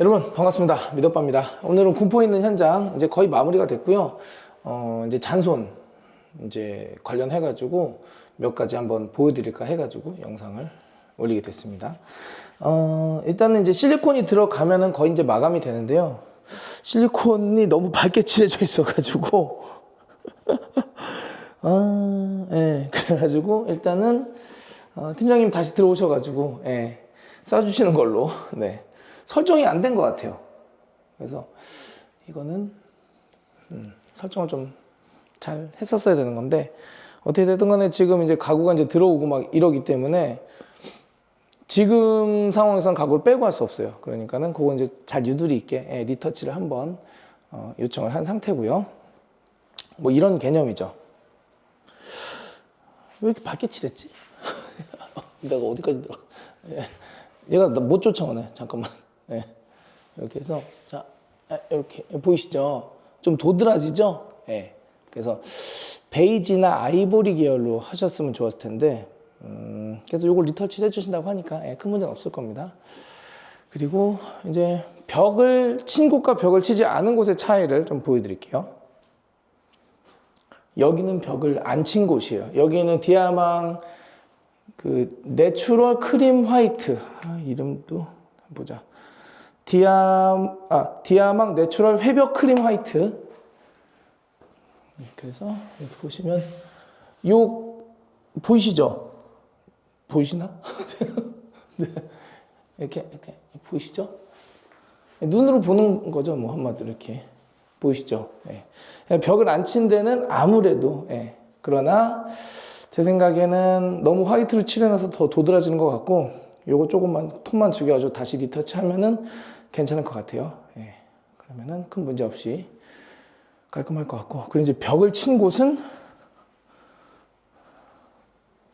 여러분 반갑습니다. 미덕바입니다. 오늘은 군포 있는 현장 이제 거의 마무리가 됐고요. 어 이제 잔손 이제 관련해 가지고 몇 가지 한번 보여드릴까 해 가지고 영상을 올리게 됐습니다. 어 일단은 이제 실리콘이 들어가면은 거의 이제 마감이 되는데요. 실리콘이 너무 밝게 칠해져 있어 가지고. 아, 예, 그래가지고 일단은 어, 팀장님 다시 들어오셔가지고 예, 싸주시는 걸로 네 설정이 안 된 것 같아요. 그래서 이거는 음, 설정을 좀 잘 했었어야 되는 건데 어떻게 됐든 간에 지금 이제 가구가 이제 들어오고 막 이러기 때문에 지금 상황에서는 가구를 빼고 할 수 없어요. 그러니까는 그거 이제 잘 유두리 있게 예, 리터치를 한번 어, 요청을 한 상태고요. 뭐 이런 개념이죠. 왜 이렇게 밝게 칠했지? 내가 어디까지 들어? 예. 얘가 나못 쫓아오네. 잠깐만. 예. 이렇게 해서 자 아, 이렇게 보이시죠? 좀 도드라지죠? 예. 그래서 베이지나 아이보리 계열로 하셨으면 좋았을 텐데 음, 그래서 이걸 리터치 해주신다고 하니까 예, 큰 문제는 없을 겁니다. 그리고 이제 벽을 친 곳과 벽을 치지 않은 곳의 차이를 좀 보여드릴게요. 여기는 벽을 안 친 곳이에요. 여기는 디아망 그 내추럴 크림 화이트 아, 이름도 보자. 디아 아 디아망 내추럴 회벽 크림 화이트. 네, 그래서 여기 보시면 요 보이시죠? 보이시나? 네. 이렇게 이렇게 보이시죠? 눈으로 보는 거죠, 뭐 한마디로 이렇게 보이시죠? 예. 벽을 안 친 데는 아무래도 예. 그러나 제 생각에는 너무 화이트로 칠해놔서 더 도드라지는 것 같고 요거 조금만 톤만 죽여가지고 다시 리터치 하면은 괜찮을 것 같아요. 예. 그러면은 큰 문제 없이 깔끔할 것 같고 그리고 이제 벽을 친 곳은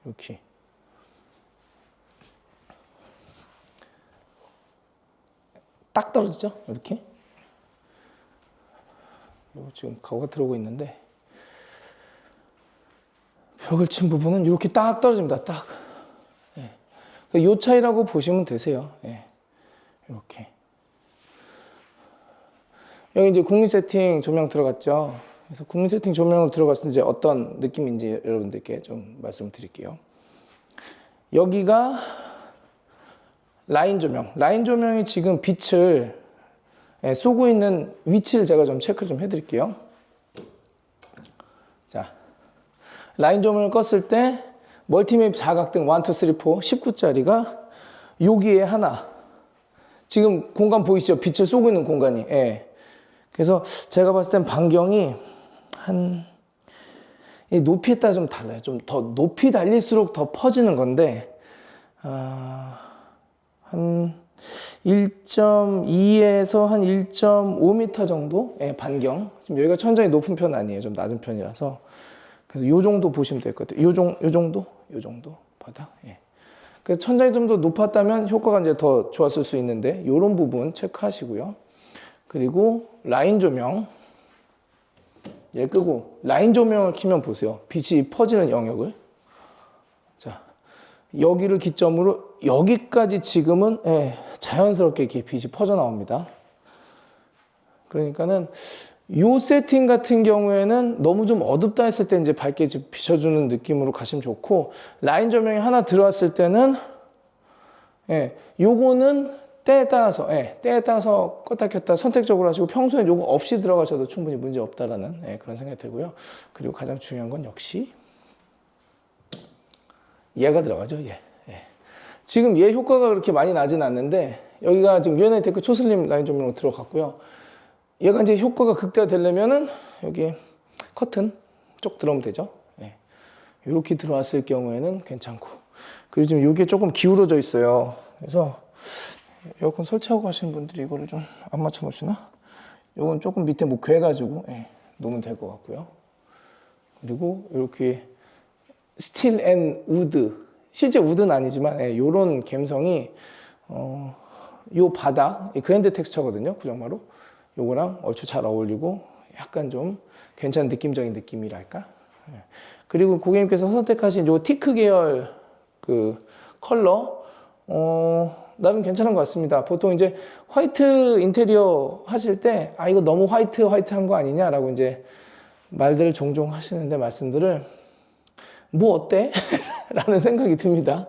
이렇게 딱 떨어지죠? 이렇게 지금 가구가 들어오고 있는데 벽을 친 부분은 이렇게 딱 떨어집니다. 딱. 예. 요 차이라고 보시면 되세요. 예. 이렇게. 여기 이제 국민 세팅 조명 들어갔죠. 그래서 국민 세팅 조명으로 들어갔을 때 어떤 느낌인지 여러분들께 좀 말씀드릴게요. 여기가 라인 조명. 라인 조명이 지금 빛을 예, 쏘고 있는 위치를 제가 좀 체크를 좀 해드릴게요. 자, 라인 조명을 껐을 때 멀티맵 사각등 1, 2, 3, 4, 19짜리가 여기에 하나. 지금 공간 보이시죠? 빛을 쏘고 있는 공간이. 예. 그래서 제가 봤을 땐 반경이 한, 이 높이에 따라 좀 달라요. 좀 더 높이 달릴수록 더 퍼지는 건데, 아, 한 1.2에서 한 1.5m 정도 의 반경. 지금 여기가 천장이 높은 편 아니에요. 좀 낮은 편이라서. 그래서 요 정도 보시면 될 것 같아요. 요, 정, 요 정도? 요 정도 바닥. 예. 그래서 천장이 좀 더 높았다면 효과가 이제 더 좋았을 수 있는데 요런 부분 체크하시고요. 그리고 라인 조명. 얘 끄고 라인 조명을 키면 보세요. 빛이 퍼지는 영역을. 자, 여기를 기점으로 여기까지 지금은 예, 자연스럽게 이렇게 빛이 퍼져 나옵니다. 그러니까는 요 세팅 같은 경우에는 너무 좀 어둡다 했을 때 이제 밝게 좀 비춰주는 느낌으로 가시면 좋고 라인 조명이 하나 들어왔을 때는 예, 요거는 때에 따라서 예, 때에 따라서 껐다 켰다 선택적으로 하시고 평소에 요거 없이 들어가셔도 충분히 문제 없다라는 예, 그런 생각이 들고요. 그리고 가장 중요한 건 역시 얘가 들어가죠. 얘. 예. 지금 얘 효과가 그렇게 많이 나진 않는데 여기가 지금 UNI 테크 초슬림 라인 조명으로 들어갔고요. 얘가 이제 효과가 극대화되려면은 여기 커튼 쪽 들어오면 되죠. 예. 이렇게 들어왔을 경우에는 괜찮고 그리고 지금 이게 조금 기울어져 있어요. 그래서 에어컨 설치하고 가시는 분들이 이거를 좀 안 맞춰 놓으시나? 이건 조금 밑에 뭐 괴가지고 예, 놓으면 될 것 같고요. 그리고 이렇게 스틸 앤 우드 실제 우드는 아니지만 예, 이런 감성이 어, 요 바닥 이 그랜드 텍스처거든요 구정마루 요거랑 얼추 잘 어울리고 약간 좀 괜찮은 느낌적인 느낌이랄까 예. 그리고 고객님께서 선택하신 요 티크 계열 그 컬러 어, 나름 괜찮은 것 같습니다. 보통 이제 화이트 인테리어 하실 때, 아, 이거 너무 화이트, 화이트 한 거 아니냐라고 이제 말들을 종종 하시는데 말씀들을 뭐 어때? 라는 생각이 듭니다.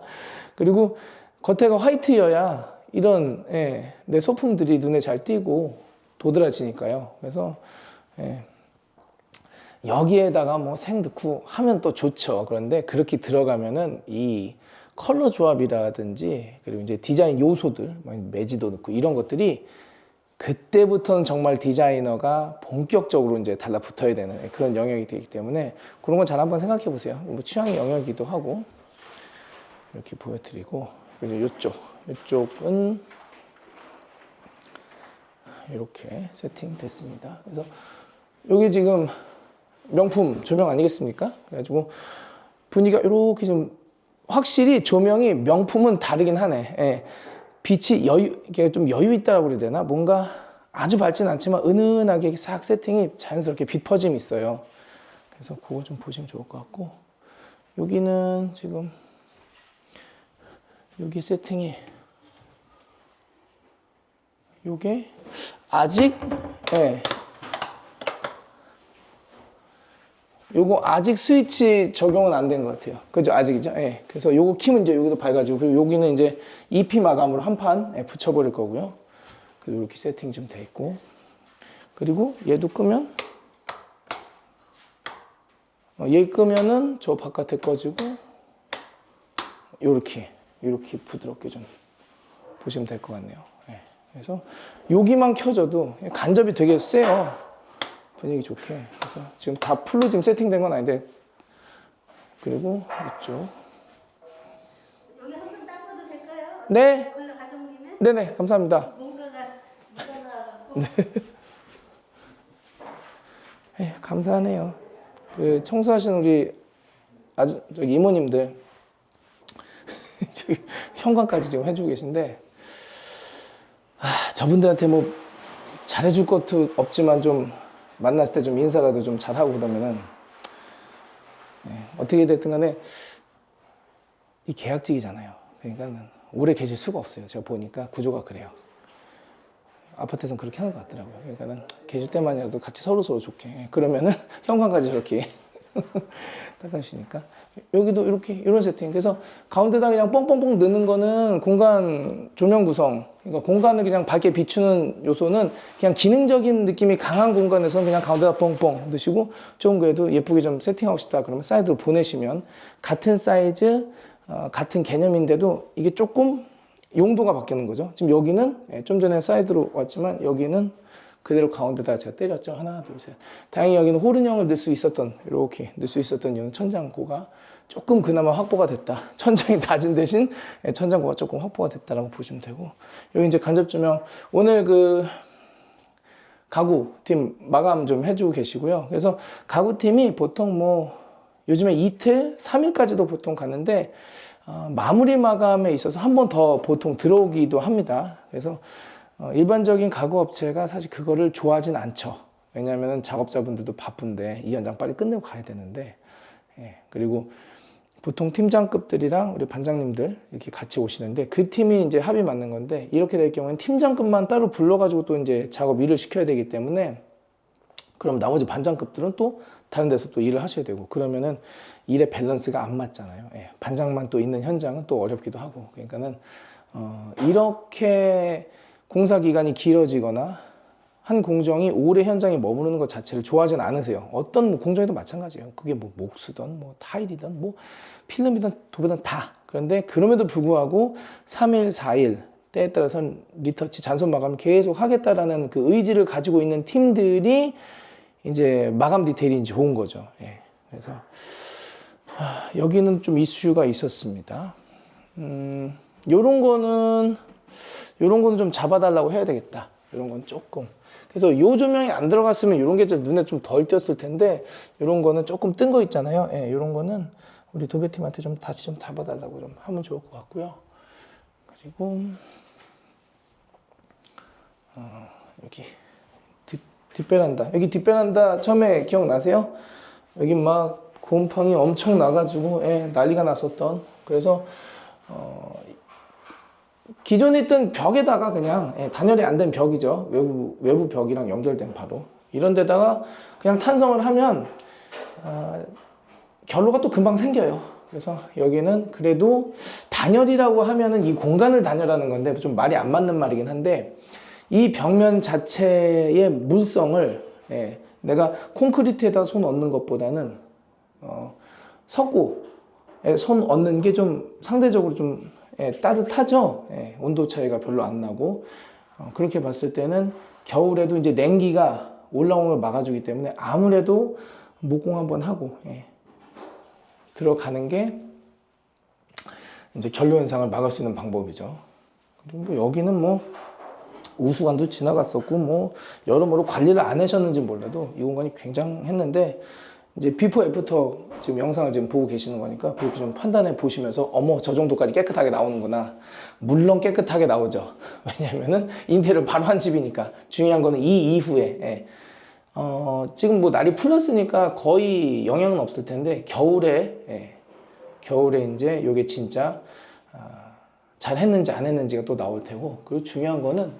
그리고 겉에가 화이트여야 이런 예, 내 소품들이 눈에 잘 띄고 도드라지니까요. 그래서 예, 여기에다가 뭐 생득후 하면 또 좋죠. 그런데 그렇게 들어가면은 이 컬러 조합이라든지 그리고 이제 디자인 요소들, 뭐 매지도 넣고 이런 것들이 그때부터는 정말 디자이너가 본격적으로 이제 달라붙어야 되는 그런 영역이 되기 때문에 그런 건 잘 한번 생각해 보세요. 뭐 취향의 영역이기도 하고 이렇게 보여드리고 그리고 이쪽 이쪽은 이렇게 세팅됐습니다. 그래서 여기 지금 명품 조명 아니겠습니까? 그래가지고 분위기가 이렇게 좀 확실히 조명이 명품은 다르긴 하네. 예. 빛이 여유, 이게 좀 여유 있다라고 그래야 되나? 뭔가 아주 밝진 않지만 은은하게 싹 세팅이 자연스럽게 빛 퍼짐이 있어요. 그래서 그거 좀 보시면 좋을 것 같고 여기는 지금 여기 세팅이 요게 아직 예. 요거 아직 스위치 적용은 안 된 것 같아요. 그죠? 아직이죠? 예. 그래서 요거 키면 이제 여기도 밝아지고, 그리고 여기는 이제 EP 마감으로 한판 예, 붙여버릴 거고요. 그리고 이렇게 세팅 좀 돼 있고. 그리고 얘도 끄면, 어, 얘 끄면은 저 바깥에 꺼지고, 요렇게, 요렇게 부드럽게 좀 보시면 될 것 같네요. 예. 그래서 여기만 켜져도 간접이 되게 세요. 분위기 좋게. 그래서 지금 다 풀로 지금 세팅된 건 아닌데 그리고 이쪽. 여기 한 번 닦아도 될까요? 네, 걸러 김에 네네 감사합니다. 뭔가가 묻어나가고 네, 감사하네요. 그 청소하시는 우리 아주 저기 이모님들 저기 현관까지 지금 해주고 계신데 아, 저분들한테 뭐 잘해줄 것도 없지만 좀 만났을 때 좀 인사라도 좀 잘하고 그러면은 네, 어떻게 됐든 간에 이 계약직이잖아요. 그러니까는 오래 계실 수가 없어요. 제가 보니까 구조가 그래요. 아파트에서는 그렇게 하는 것 같더라고요. 그러니까는 계실 때만이라도 같이 서로 서로 좋게. 예, 그러면은 현관까지 저렇게 닦아주시니까 여기도 이렇게 이런 세팅. 그래서 가운데다 그냥 뻥뻥뻥 넣는 거는 공간 조명 구성. 그러니까 공간을 그냥 밝게 비추는 요소는 그냥 기능적인 느낌이 강한 공간에서는 그냥 가운데다 뻥뻥 넣으시고 좀 그래도 예쁘게 좀 세팅하고 싶다 그러면 사이드로 보내시면 같은 사이즈 어, 같은 개념인데도 이게 조금 용도가 바뀌는 거죠. 지금 여기는 예, 좀 전에 사이드로 왔지만 여기는 그대로 가운데다 제가 때렸죠. 하나, 둘, 셋. 다행히 여기는 호른형을 넣을 수 있었던 이렇게 넣을 수 있었던 이유는 천장고가 조금 그나마 확보가 됐다. 천장이 낮은 대신 예, 천장고가 조금 확보가 됐다라고 보시면 되고 여기 이제 간접 조명 오늘 그 가구 팀 마감 좀 해주고 계시고요. 그래서 가구 팀이 보통 뭐 요즘에 이틀, 3일까지도 보통 가는데 어, 마무리 마감에 있어서 한 번 더 보통 들어오기도 합니다. 그래서 어, 일반적인 가구 업체가 사실 그거를 좋아하진 않죠. 왜냐하면 작업자분들도 바쁜데 이 현장 빨리 끝내고 가야 되는데 예, 그리고 보통 팀장급들이랑 우리 반장님들 이렇게 같이 오시는데 그 팀이 이제 합의 맞는 건데 이렇게 될 경우에는 팀장급만 따로 불러가지고 또 이제 작업 일을 시켜야 되기 때문에 그럼 나머지 반장급들은 또 다른 데서 또 일을 하셔야 되고 그러면은 일의 밸런스가 안 맞잖아요. 예, 반장만 또 있는 현장은 또 어렵기도 하고 그러니까는 어, 이렇게 공사 기간이 길어지거나 한 공정이 오래 현장에 머무르는 것 자체를 좋아하진 않으세요. 어떤 뭐 공정에도 마찬가지예요. 그게 뭐 목수든 뭐 타일이든 뭐 필름이든 도배든 다. 그런데 그럼에도 불구하고 3일, 4일 때에 따라서는 리터치 잔손 마감 계속 하겠다라는 그 의지를 가지고 있는 팀들이 이제 마감 디테일이 좋은 거죠. 예. 그래서 아, 여기는 좀 이슈가 있었습니다. 음, 요런 거는 요런 거는 좀 잡아달라고 해야 되겠다. 요런 건 조금. 그래서 요 조명이 안 들어갔으면 요런 게좀 눈에 좀 덜 띄었을 텐데 요런 거는 조금 뜬 거 있잖아요. 예, 요런 거는 우리 도배팀한테 좀 다시 좀 잡아달라고 좀 하면 좋을 것 같고요. 그리고 어, 여기 뒷, 뒷베란다. 여기 뒷베란다 처음에 기억나세요? 여기 막 곰팡이 엄청 나가지고 예, 난리가 났었던. 그래서 어, 기존에 있던 벽에다가 그냥 예, 단열이 안 된 벽이죠. 외부 외부 벽이랑 연결된 바로 이런 데다가 그냥 탄성을 하면 어, 결로가 또 금방 생겨요. 그래서 여기는 그래도 단열이라고 하면은 이 공간을 단열하는 건데 좀 말이 안 맞는 말이긴 한데 이 벽면 자체의 물성을 예, 내가 콘크리트에다 손 얹는 것보다는 어, 석고에 손 얹는 게 좀 상대적으로 좀 예, 따뜻하죠. 예, 온도 차이가 별로 안 나고 어, 그렇게 봤을 때는 겨울에도 이제 냉기가 올라오는 걸 막아주기 때문에 아무래도 목공 한번 하고 예, 들어가는 게 이제 결로 현상을 막을 수 있는 방법이죠. 그리고 뭐 여기는 뭐 우수관도 지나갔었고 뭐 여러모로 관리를 안 하셨는지 몰라도 이 공간이 굉장했는데 이제 비포 애프터 지금 영상을 지금 보고 계시는 거니까 그렇게 좀 판단해 보시면서 어머 저 정도까지 깨끗하게 나오는구나 물론 깨끗하게 나오죠 왜냐면은 인테리어 바로 한 집이니까 중요한 거는 이 이후에 예. 어, 지금 뭐 날이 풀렸으니까 거의 영향은 없을 텐데 겨울에 예. 겨울에 이제 요게 진짜 아, 잘 했는지 안 했는지가 또 나올 테고 그리고 중요한 거는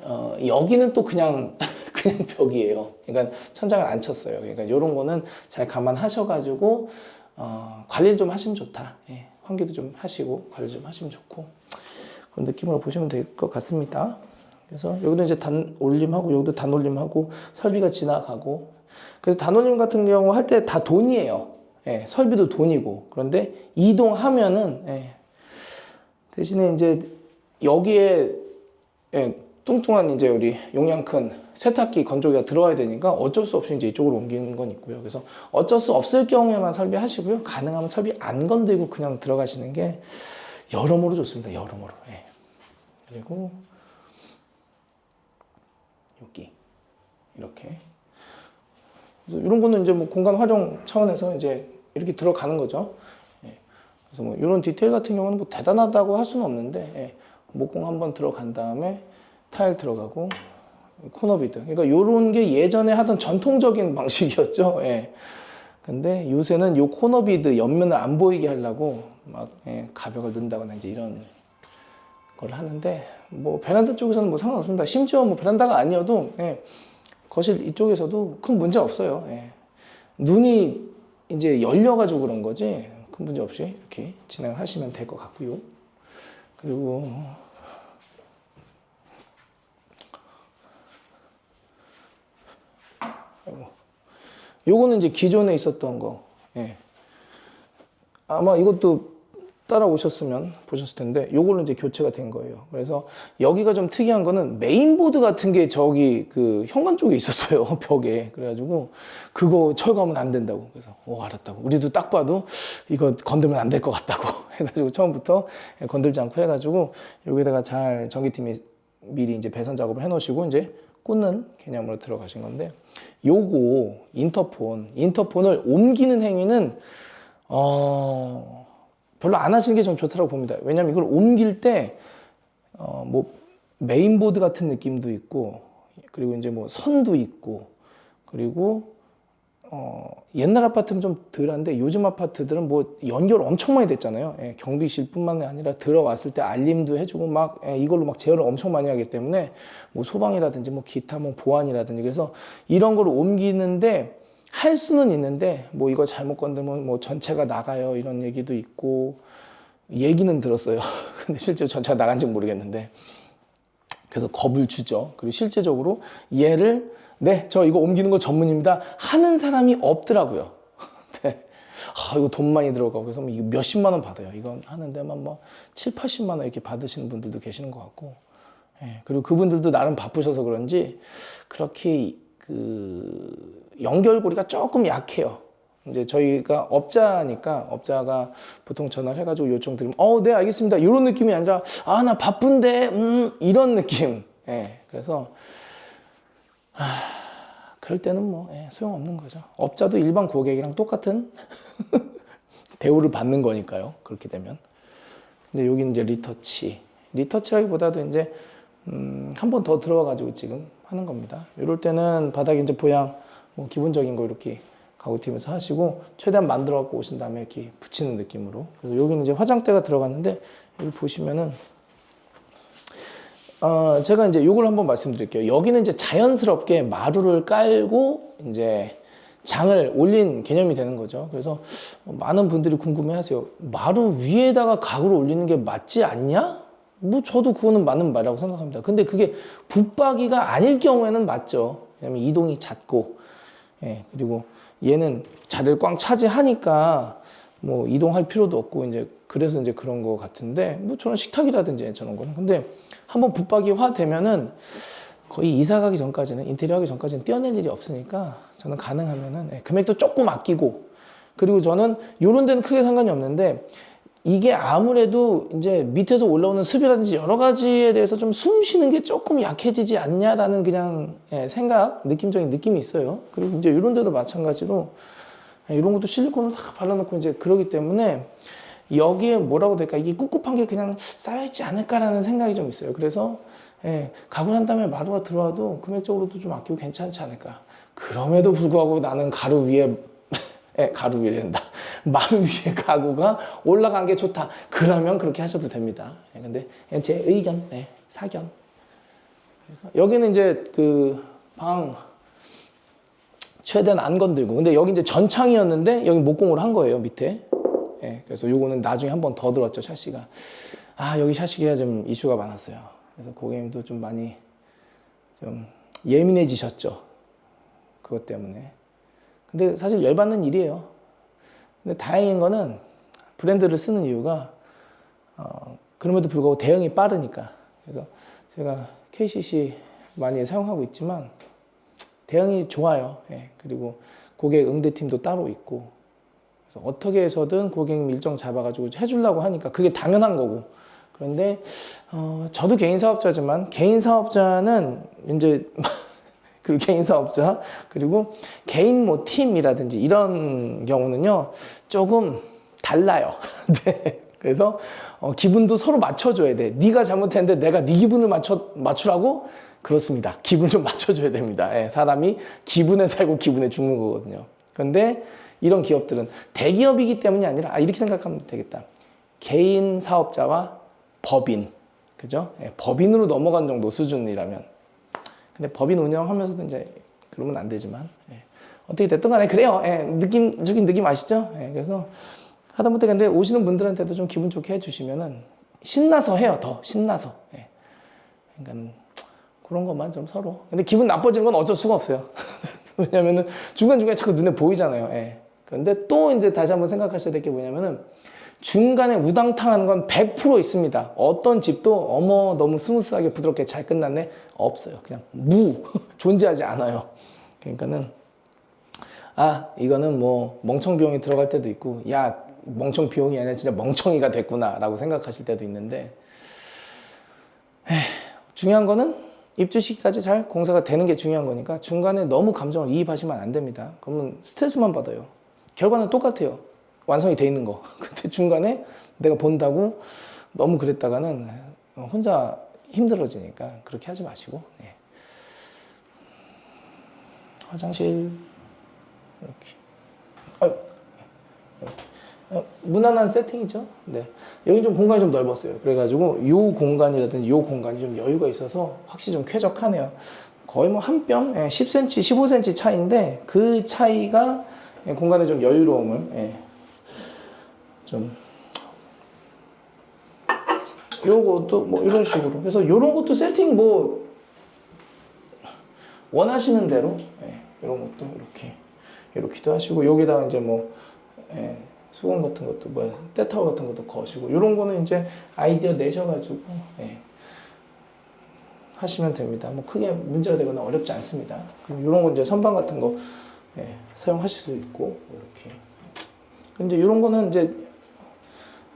어, 여기는 또 그냥 그냥 벽이에요. 그러니까 천장을 안 쳤어요. 그러니까 이런 거는 잘 감안하셔가지고 어, 관리를 좀 하시면 좋다. 예, 환기도 좀 하시고 관리 좀 하시면 좋고 그런 느낌으로 보시면 될 것 같습니다. 그래서 여기도 이제 단 올림하고 여기도 단 올림하고 설비가 지나가고 그래서 단 올림 같은 경우 할 때 다 돈이에요. 예, 설비도 돈이고 그런데 이동하면은 예, 대신에 이제 여기에 예, 뚱뚱한 이제 우리 용량 큰 세탁기 건조기가 들어와야 되니까 어쩔 수 없이 이제 이쪽으로 옮기는 건 있고요. 그래서 어쩔 수 없을 경우에만 설비하시고요. 가능하면 설비 안 건들고 그냥 들어가시는 게 여러모로 좋습니다. 여러모로. 예. 그리고 여기 이렇게 이런 거는 이제 뭐 공간 활용 차원에서 이제 이렇게 들어가는 거죠. 예. 그래서 뭐 이런 디테일 같은 경우는 뭐 대단하다고 할 수는 없는데 예. 목공 한번 들어간 다음에 타일 들어가고 코너 비드. 그러니까 이런 게 예전에 하던 전통적인 방식이었죠. 예. 근데 요새는 요 코너 비드 옆면을 안 보이게 하려고 막 예, 가벽을 넣는다거나 이제 이런 걸 하는데 뭐 베란다 쪽에서는 뭐 상관없습니다. 심지어 뭐 베란다가 아니어도 예, 거실 이쪽에서도 큰 문제 없어요. 예. 눈이 이제 열려가지고 그런 거지 큰 문제 없이 이렇게 진행을 하시면 될 것 같고요. 그리고 아이고. 요거는 이제 기존에 있었던 거. 예. 아마 이것도 따라오셨으면 보셨을 텐데 요거는 이제 교체가 된 거예요. 그래서 여기가 좀 특이한 거는 메인보드 같은 게 저기 그 현관 쪽에 있었어요. 벽에. 그래가지고 그거 철거하면 안 된다고. 그래서 오 알았다고. 우리도 딱 봐도 이거 건들면 안 될 것 같다고 해가지고 처음부터 건들지 않고 해가지고 여기다가 잘 전기팀이 미리 이제 배선 작업을 해놓으시고 이제 꽂는 개념으로 들어가신 건데 요거 인터폰 인터폰을 옮기는 행위는 어 별로 안 하시는 게 좀 좋다고 봅니다. 왜냐하면 이걸 옮길 때 어 뭐 메인보드 같은 느낌도 있고 그리고 이제 뭐 선도 있고 그리고 어 옛날 아파트는 좀 덜한데 요즘 아파트들은 뭐 연결 엄청 많이 됐잖아요. 예, 경비실뿐만 아니라 들어왔을 때 알림도 해주고 막 예, 이걸로 막 제어를 엄청 많이 하기 때문에 뭐 소방이라든지 뭐 기타 뭐 보안이라든지 그래서 이런 걸 옮기는데 할 수는 있는데 뭐 이거 잘못 건드면 뭐 전체가 나가요 이런 얘기도 있고 얘기는 들었어요. 근데 실제 전체가 나간지 는 모르겠는데 그래서 겁을 주죠. 그리고 실제적으로 얘를 네, 저 이거 옮기는 거 전문입니다. 하는 사람이 없더라고요. 네. 아, 이거 돈 많이 들어가고 그래서 뭐 이거 몇십만 원 받아요. 이건 하는 데만 뭐 7, 80만 원 이렇게 받으시는 분들도 계시는 것 같고. 예, 그리고 그분들도 나름 바쁘셔서 그런지 그렇게 그 연결고리가 조금 약해요. 이제 저희가 업자니까 업자가 보통 전화를 해가지고 요청 드리면 어, 네, 알겠습니다. 이런 느낌이 아니라 아, 나 바쁜데, 음, 이런 느낌. 예, 그래서 아, 그럴 때는 뭐 예, 소용없는 거죠. 업자도 일반 고객이랑 똑같은 대우를 받는 거니까요. 그렇게 되면. 근데 여기 이제 리터치. 리터치라기보다도 이제 음, 한 번 더 들어와 가지고 지금 하는 겁니다. 이럴 때는 바닥 이제 보양 뭐 기본적인 거 이렇게 가구팀에서 하시고 최대한 만들어 갖고 오신 다음에 이렇게 붙이는 느낌으로. 그래서 여기는 이제 화장대가 들어갔는데 여기 보시면은 어, 제가 이제 요걸 한번 말씀드릴게요. 여기는 이제 자연스럽게 마루를 깔고 이제 장을 올린 개념이 되는 거죠. 그래서 많은 분들이 궁금해 하세요. 마루 위에다가 가구를 올리는 게 맞지 않냐? 뭐 저도 그거는 맞는 말이라고 생각합니다. 근데 그게 붙박이가 아닐 경우에는 맞죠. 왜냐면 이동이 잦고, 예, 그리고 얘는 자리를 꽝 차지하니까 뭐 이동할 필요도 없고 이제 그래서 이제 그런 거 같은데 뭐 저런 식탁이라든지 저런 거는 근데 한번 붙박이화 되면은 거의 이사 가기 전까지는 인테리어 하기 전까지는 떼어낼 일이 없으니까 저는 가능하면은 예, 금액도 조금 아끼고 그리고 저는 요런 데는 크게 상관이 없는데 이게 아무래도 이제 밑에서 올라오는 습이라든지 여러 가지에 대해서 좀 숨 쉬는 게 조금 약해지지 않냐라는 그냥 예, 생각, 느낌적인 느낌이 있어요. 그리고 이제 이런 데도 마찬가지로 예, 이런 것도 실리콘을 다 발라놓고 이제 그러기 때문에 여기에 뭐라고 될까 이게 꿉꿉한 게 그냥 쌓여있지 않을까라는 생각이 좀 있어요. 그래서 예, 가구 난 다음에 마루가 들어와도 금액적으로도 좀 아끼고 괜찮지 않을까. 그럼에도 불구하고 나는 가루 위에 예, 가루 위에 된다. 마루 위에 가구가 올라간 게 좋다. 그러면 그렇게 하셔도 됩니다. 예, 근데 제 의견, 예, 사견. 그래서 여기는 이제 그 방 최대한 안 건들고 근데 여기 이제 전창이었는데 여기 목공을 한 거예요 밑에 예, 그래서 요거는 나중에 한 번 더 들었죠 샤시가. 아 여기 샤시가 좀 이슈가 많았어요. 그래서 고객님도 좀 많이 좀 예민해지셨죠 그것 때문에. 근데 사실 열받는 일이에요. 근데 다행인 거는 브랜드를 쓰는 이유가 어, 그럼에도 불구하고 대응이 빠르니까. 그래서 제가 KCC 많이 사용하고 있지만 대응이 좋아요. 예, 그리고 고객 응대팀도 따로 있고 그래서 어떻게 해서든 고객 일정 잡아가지고 해주려고 하니까 그게 당연한 거고 그런데 어, 저도 개인 사업자지만 개인 사업자는 이제 그 개인 사업자 그리고 개인 뭐 팀이라든지 이런 경우는요 조금 달라요. 네. 그래서 어, 기분도 서로 맞춰줘야 돼. 네가 잘못했는데 내가 네 기분을 맞춰 맞추라고 그렇습니다. 기분 좀 맞춰줘야 됩니다. 예, 사람이 기분에 살고 기분에 죽는 거거든요. 그런데 이런 기업들은 대기업이기 때문이 아니라 아, 이렇게 생각하면 되겠다. 개인 사업자와 법인, 그죠? 예, 법인으로 넘어간 정도 수준이라면. 근데 법인 운영하면서도 이제 그러면 안 되지만 예, 어떻게 됐든 간에 그래요. 예, 느낌적인 느낌 아시죠? 예, 그래서 하다못해 근데 오시는 분들한테도 좀 기분 좋게 해주시면은 신나서 해요. 더 신나서. 예. 그러니까 그런 것만 좀 서로. 근데 기분 나빠지는 건 어쩔 수가 없어요. 왜냐면은 중간중간에 자꾸 눈에 보이잖아요. 예. 그런데 또 이제 다시 한번 생각하셔야 될 게 뭐냐면은 중간에 우당탕 하는 건 100% 있습니다. 어떤 집도 어머 너무 스무스하게 부드럽게 잘 끝났네? 없어요. 그냥 무. 존재하지 않아요. 그러니까는 아 이거는 뭐 멍청 비용이 들어갈 때도 있고 야 멍청 비용이 아니라 진짜 멍청이가 됐구나라고 생각하실 때도 있는데 에휴, 중요한 거는 입주 시기까지 잘 공사가 되는 게 중요한 거니까 중간에 너무 감정을 이입하시면 안 됩니다. 그러면 스트레스만 받아요. 결과는 똑같아요. 완성이 돼 있는 거. 근데 중간에 내가 본다고 너무 그랬다가는 혼자 힘들어지니까 그렇게 하지 마시고 네. 화장실 이렇게 아유. 어, 무난한 세팅이죠. 네. 여기 좀 공간이 좀 넓었어요. 그래가지고 요 공간이라든지 요 공간이 좀 여유가 있어서 확실히 좀 쾌적하네요. 거의 뭐 한 뼘, 예, 10cm, 15cm 차이인데 그 차이가 예, 공간의 좀 여유로움을 예, 좀 요것도 뭐 이런 식으로 그래서 요런 것도 세팅 뭐 원하시는 대로 예, 이런 것도 이렇게 이렇게도 하시고 여기다가 이제 뭐 예, 수건 같은 것도 뭐 때타워 같은 것도 거시고 이런 거는 이제 아이디어 내셔가지고 예, 하시면 됩니다. 뭐 크게 문제가 되거나 어렵지 않습니다. 이런 거 이제 선반 같은 거 예, 사용하실 수 있고 이렇게. 근데 이런 거는 이제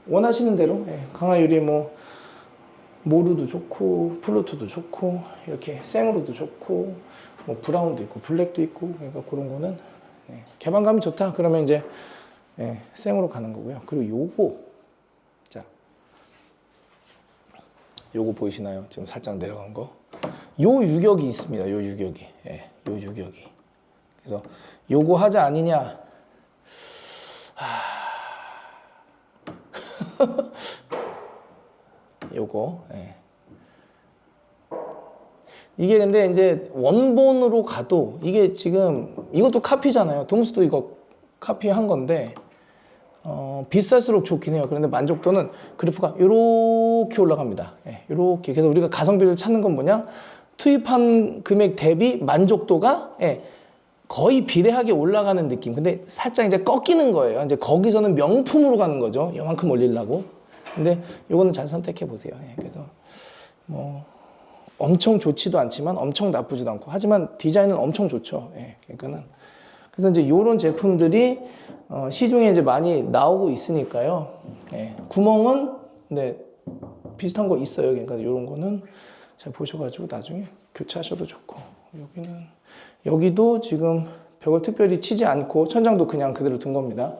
원하시는 대로 예, 강화 유리 뭐 모루도 좋고 플루트도 좋고 이렇게 생으로도 좋고 뭐 브라운도 있고 블랙도 있고 그러니까 그런 거는 예, 개방감이 좋다 그러면 이제 예, 생으로 가는 거고요. 그리고 요거 자 요거 보이시나요? 지금 살짝 내려간 거. 요 유격이 있습니다. 요 유격이. 예, 요 유격이. 그래서 요거 하자 아니냐? 하... 요거. 예. 이게 근데 이제 원본으로 가도 이게 지금 이것도 카피잖아요. 동수도 이거 카피한 건데 어, 비쌀수록 좋긴 해요. 그런데 만족도는 그래프가 이렇게 올라갑니다. 예, 이렇게. 그래서 우리가 가성비를 찾는 건 뭐냐? 투입한 금액 대비 만족도가 예, 거의 비례하게 올라가는 느낌. 근데 살짝 이제 꺾이는 거예요. 이제 거기서는 명품으로 가는 거죠. 이만큼 올리려고. 근데 요거는 잘 선택해 보세요. 예, 그래서 뭐 엄청 좋지도 않지만 엄청 나쁘지도 않고 하지만 디자인은 엄청 좋죠. 예, 그러니까는 그래서 이제 요런 제품들이 어, 시중에 이제 많이 나오고 있으니까요. 예, 구멍은 네 비슷한 거 있어요. 그러니까 요런 거는 잘 보셔가지고 나중에 교체하셔도 좋고 여기는 여기도 지금 벽을 특별히 치지 않고 천장도 그냥 그대로 둔 겁니다.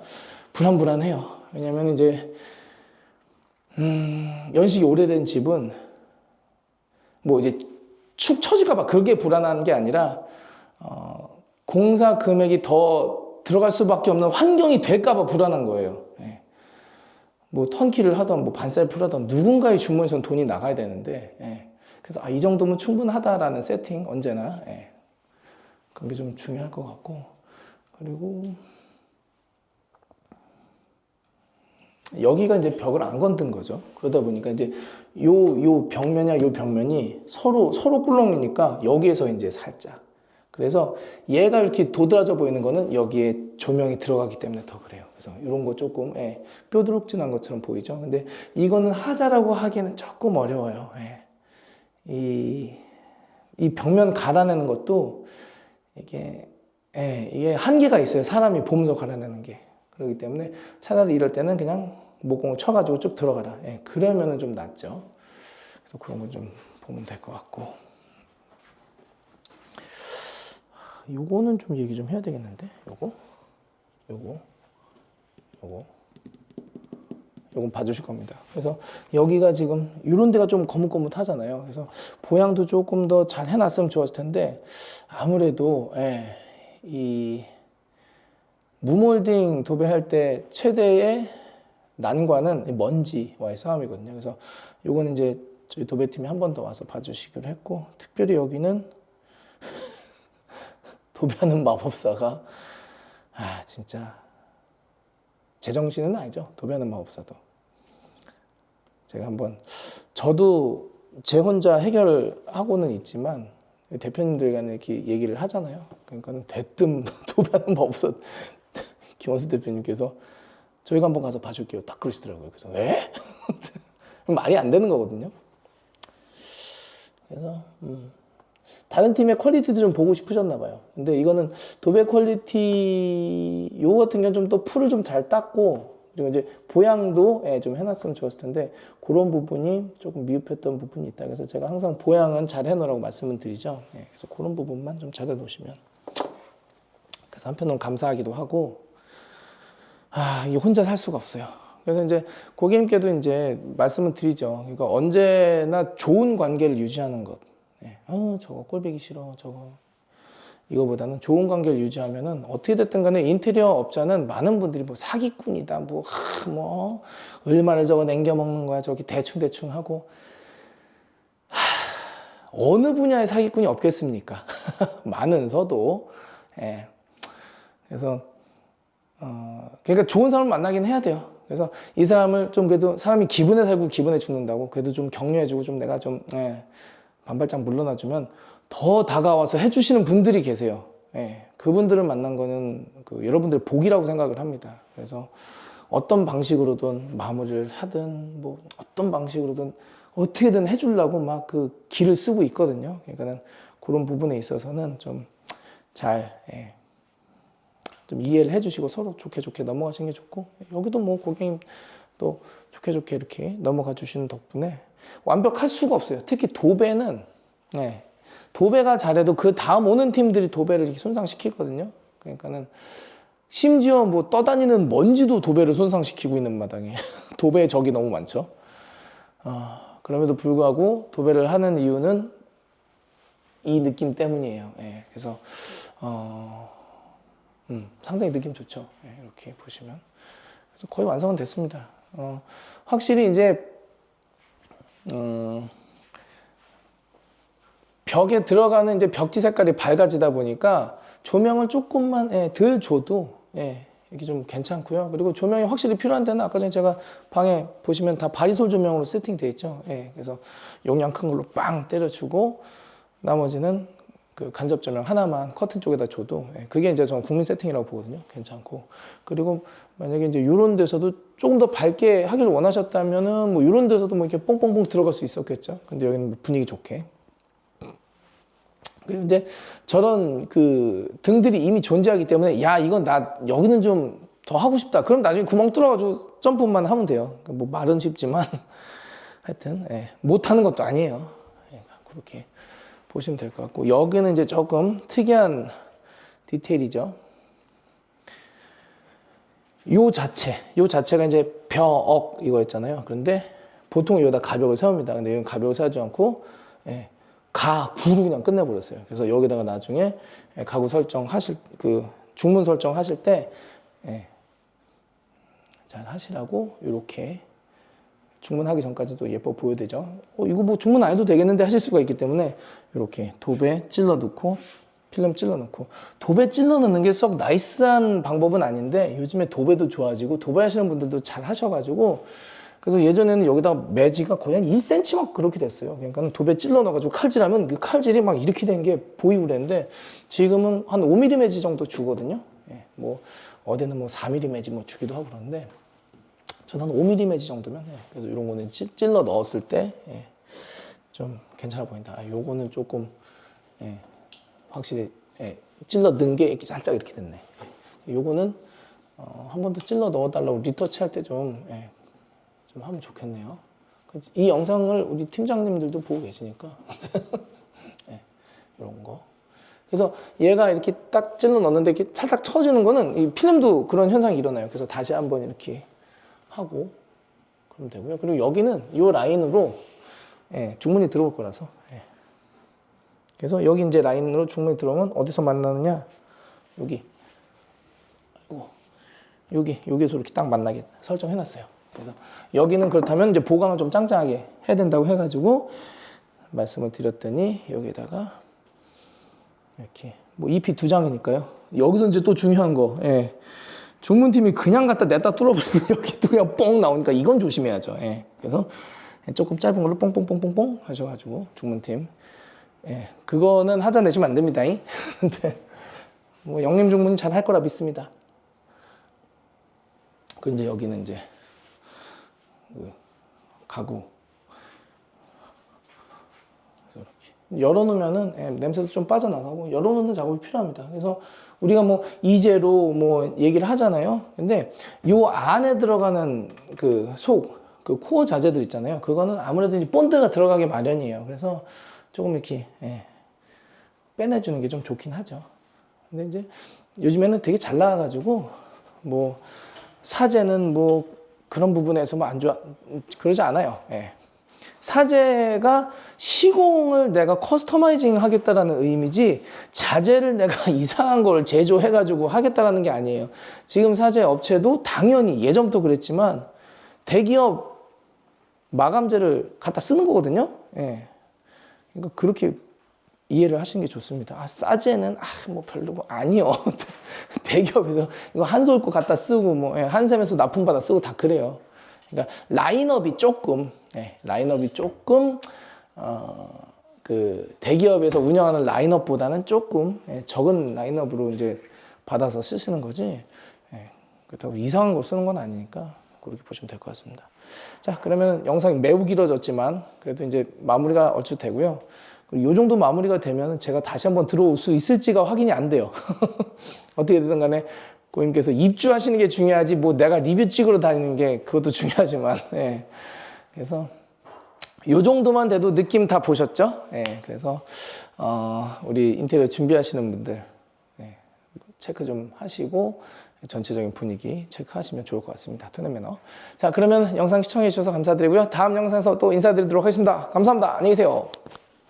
불안불안해요. 왜냐면 이제 음, 연식이 오래된 집은 뭐 이제 축 처질까봐 그게 불안한 게 아니라 어, 공사 금액이 더 들어갈 수밖에 없는 환경이 될까봐 불안한 거예요. 예. 뭐 턴키를 하던 뭐 반셀프를 하던 누군가의 주문에선 돈이 나가야 되는데 예. 그래서 아, 이 정도면 충분하다라는 세팅 언제나 예. 그런 게 좀 중요할 것 같고 그리고 여기가 이제 벽을 안 건든 거죠. 그러다 보니까 이제 요, 요 벽면이랑 요 벽면이 서로, 서로 꿀렁이니까 여기에서 이제 살짝. 그래서 얘가 이렇게 도드라져 보이는 거는 여기에 조명이 들어가기 때문에 더 그래요. 그래서 이런 거 조금, 예, 뾰드룩진한 것처럼 보이죠. 근데 이거는 하자라고 하기는 조금 어려워요. 예. 이, 이 벽면 갈아내는 것도 이게, 예, 이게 한계가 있어요. 사람이 보면서 갈아내는 게. 그렇기 때문에 차라리 이럴 때는 그냥 목공을 쳐가지고 쭉 들어가라. 예, 그러면은 좀 낫죠. 그래서 그런 건 좀 보면 될 것 같고. 하, 요거는 좀 얘기 좀 해야 되겠는데? 요거? 요거? 요거? 요건 봐주실 겁니다. 그래서 여기가 지금 이런 데가 좀 거뭇거뭇하잖아요. 그래서 보양도 조금 더 잘 해놨으면 좋았을 텐데 아무래도 예, 이 무몰딩 도배할 때 최대의 난관은 먼지와의 싸움이거든요. 그래서 요거는 이제 저희 도배팀이 한 번 더 와서 봐주시기로 했고 특별히 여기는 도배하는 마법사가 아 진짜 제정신은 아니죠. 도배하는 마법사도 제가 한번 저도 제 혼자 해결하고는 있지만 대표님들 간에 이렇게 얘기를 하잖아요. 그러니까는 대뜸 도배하는 마법사 김원수 대표님께서 저희가 한번 가서 봐줄게요. 딱 그러시더라고요. 그래서 왜? 말이 안 되는 거거든요. 그래서 음, 다른 팀의 퀄리티도 좀 보고 싶으셨나 봐요. 근데 이거는 도배 퀄리티 요거 같은 경우는 좀 또 풀을 좀 잘 닦고 그리고 이제 보양도 예, 좀 해놨으면 좋았을 텐데 그런 부분이 조금 미흡했던 부분이 있다. 그래서 제가 항상 보양은 잘 해놓으라고 말씀을 드리죠. 예, 그래서 그런 부분만 좀 잘 해놓으시면 그래서 한편으로 감사하기도 하고 아, 이게 혼자 살 수가 없어요. 그래서 이제 고객님께도 이제 말씀을 드리죠. 그러니까 언제나 좋은 관계를 유지하는 것. 예. 어, 저거 꼴보기 싫어. 저거. 이거보다는 좋은 관계를 유지하면은 어떻게 됐든 간에 인테리어 업자는 많은 분들이 뭐 사기꾼이다. 뭐, 하, 뭐, 얼마를 저거 남겨 먹는 거야. 저기 대충대충 하고. 하, 어느 분야의 사기꾼이 없겠습니까? 많은서도. 예. 그래서 어, 그러니까 좋은 사람을 만나긴 해야 돼요. 그래서 이 사람을 좀 그래도 사람이 기분에 살고 기분에 죽는다고 그래도 좀 격려해주고 좀 내가 좀 예, 반발짝 물러나주면 더 다가와서 해주시는 분들이 계세요. 예, 그분들을 만난 거는 그 여러분들 복이라고 생각을 합니다. 그래서 어떤 방식으로든 마무리를 하든 뭐 어떤 방식으로든 어떻게든 해주려고 막 그 길을 쓰고 있거든요. 그러니까는 그런 부분에 있어서는 좀잘 예, 좀 이해를 해주시고 서로 좋게 좋게 넘어가시는 게 좋고 여기도 뭐 고객님 또 좋게 좋게 이렇게 넘어가 주시는 덕분에 완벽할 수가 없어요. 특히 도배는 네, 도배가 잘해도 그 다음 오는 팀들이 도배를 이렇게 손상시키거든요. 그러니까는 심지어 뭐 떠다니는 먼지도 도배를 손상시키고 있는 마당에 도배의 적이 너무 많죠. 어, 그럼에도 불구하고 도배를 하는 이유는 이 느낌 때문이에요. 예, 그래서 어, 음, 상당히 느낌 좋죠. 예, 이렇게 보시면. 거의 완성은 됐습니다. 어, 확실히 이제, 음, 벽에 들어가는 이제 벽지 색깔이 밝아지다 보니까 조명을 조금만 예, 덜 줘도 예, 이게 좀 괜찮고요. 그리고 조명이 확실히 필요한 데는 아까 전에 제가 방에 보시면 다 바리솔 조명으로 세팅돼 있죠. 예, 그래서 용량 큰 걸로 빵 때려주고 나머지는 그 간접 조명 하나만 커튼 쪽에다 줘도 예, 그게 이제 저는 국민 세팅이라고 보거든요. 괜찮고 그리고 만약에 이제 이런 데서도 조금 더 밝게 하기를 원하셨다면은 뭐 이런 데서도 뭐 이렇게 뽕뽕뽕 들어갈 수 있었겠죠. 근데 여기는 뭐 분위기 좋게 그리고 이제 저런 그 등들이 이미 존재하기 때문에 야 이건 나 여기는 좀 더 하고 싶다. 그럼 나중에 구멍 뚫어가지고 점프만 하면 돼요. 뭐 말은 쉽지만 하여튼 예, 못하는 것도 아니에요. 예, 그렇게 보시면 될 것 같고 여기는 이제 조금 특이한 디테일이죠. 요 자체, 요 자체가 이제 벼억 이거였잖아요. 그런데 보통 여기다 가벽을 세웁니다. 근데 여기는 가벽을 세우지 않고 예, 가 구로 그냥 끝내버렸어요. 그래서 여기다가 나중에 예, 가구 설정하실 그 중문 설정하실 때 예, 잘 하시라고 이렇게 중문하기 전까지도 예뻐 보여야 되죠. 어, 이거 뭐 중문 안 해도 되겠는데 하실 수가 있기 때문에 이렇게 도배 찔러 넣고 필름 찔러 넣고 도배 찔러 넣는 게 썩 나이스한 방법은 아닌데 요즘에 도배도 좋아지고 도배 하시는 분들도 잘 하셔가지고 그래서 예전에는 여기다 매지가 거의 한 1cm 막 그렇게 됐어요. 그러니까 도배 찔러 넣어가지고 칼질하면 그 칼질이 막 이렇게 된 게 보이고 그랬는데 지금은 한 5mm 매지 정도 주거든요. 예, 뭐 어디는 뭐 4mm 매지 뭐 주기도 하고 그러는데 저는 한 5mm 매지 정도면 예, 그래서 이런 거는 찌- 찔러 넣었을 때좀 괜찮아 보인다. 아, 요거는 조금 예, 확실히 예, 찔러 넣은 게 이렇게 살짝 이렇게 됐네. 예, 요거는 어, 한 번 더 찔러 넣어달라고 리터치 할 때좀 예, 좀 하면 좋겠네요. 그- 이 영상을 우리 팀장님들도 보고 계시니까 예, 이런 거. 그래서 얘가 이렇게 딱 찔러 넣는데 이렇게 살짝 쳐주는 거는 이 필름도 그런 현상이 일어나요. 그래서 다시 한번 이렇게 하고 그러면 되고요. 그리고 여기는 이 라인으로 예, 중문이 들어올 거라서 예. 그래서 여기 이제 라인으로 중문이 들어오면 어디서 만나느냐 여기 아이고 여기 여기서 이렇게 딱 만나게 설정해놨어요. 그래서 여기는 그렇다면 이제 보강을 좀 짱짱하게 해야 된다고 해가지고 말씀을 드렸더니 여기다가 이렇게 뭐 EP 두 장이니까요. 여기서 이제 또 중요한 거, 예. 중문팀이 그냥 갖다 냈다 뚫어버리면 여기 또 그냥 뽕 나오니까 이건 조심해야죠. 예. 그래서 조금 짧은 걸로 뽕뽕뽕뽕뽕 하셔가지고 중문팀, 예. 그거는 하자 내시면 안 됩니다. 잉? 근데 뭐 영림 중문이 잘할 거라 믿습니다. 그 이제 여기는 이제 그 가구 열어놓으면은 예, 냄새도 좀 빠져나가고 열어놓는 작업이 필요합니다. 그래서 우리가 뭐 이제로 뭐 얘기를 하잖아요. 근데 요 안에 들어가는 그 속, 그 코어 자재들 있잖아요. 그거는 아무래도 이제 본드가 들어가기 마련이에요. 그래서 조금 이렇게 예, 빼내주는 게 좀 좋긴 하죠. 근데 이제 요즘에는 되게 잘 나와가지고 뭐 사제는 뭐 그런 부분에서 뭐안 좋아 그러지 않아요. 예. 사제가 시공을 내가 커스터마이징 하겠다라는 의미지 자재를 내가 이상한 걸 제조해 가지고 하겠다라는 게 아니에요. 지금 사제 업체도 당연히 예전부터 그랬지만 대기업 마감재를 갖다 쓰는 거거든요. 예. 그러니까 그렇게 이해를 하시는 게 좋습니다. 아, 싸제는 아, 뭐 별로 뭐 아니요. 대기업에서 이거 한솔 거 갖다 쓰고 뭐 예, 한샘에서 납품 받아 쓰고 다 그래요. 그러니까 라인업이 조금 예, 라인업이 조금 어, 그 대기업에서 운영하는 라인업보다는 조금 예, 적은 라인업으로 이제 받아서 쓰시는 거지. 예, 그렇다고 이상한 걸 쓰는 건 아니니까 그렇게 보시면 될 것 같습니다. 자, 그러면 영상이 매우 길어졌지만 그래도 이제 마무리가 얼추 되고요. 이 정도 마무리가 되면 제가 다시 한번 들어올 수 있을지가 확인이 안 돼요. 어떻게 되든 간에 고객님께서 입주하시는 게 중요하지 뭐 내가 리뷰 찍으러 다니는 게 그것도 중요하지만 예. 그래서 요 정도만 돼도 느낌 다 보셨죠? 예. 그래서 어, 우리 인테리어 준비하시는 분들 예. 체크 좀 하시고 전체적인 분위기 체크하시면 좋을 것 같습니다. 토네 매너. 자, 그러면 영상 시청해 주셔서 감사드리고요. 다음 영상에서 또 인사드리도록 하겠습니다. 감사합니다. 안녕히 계세요.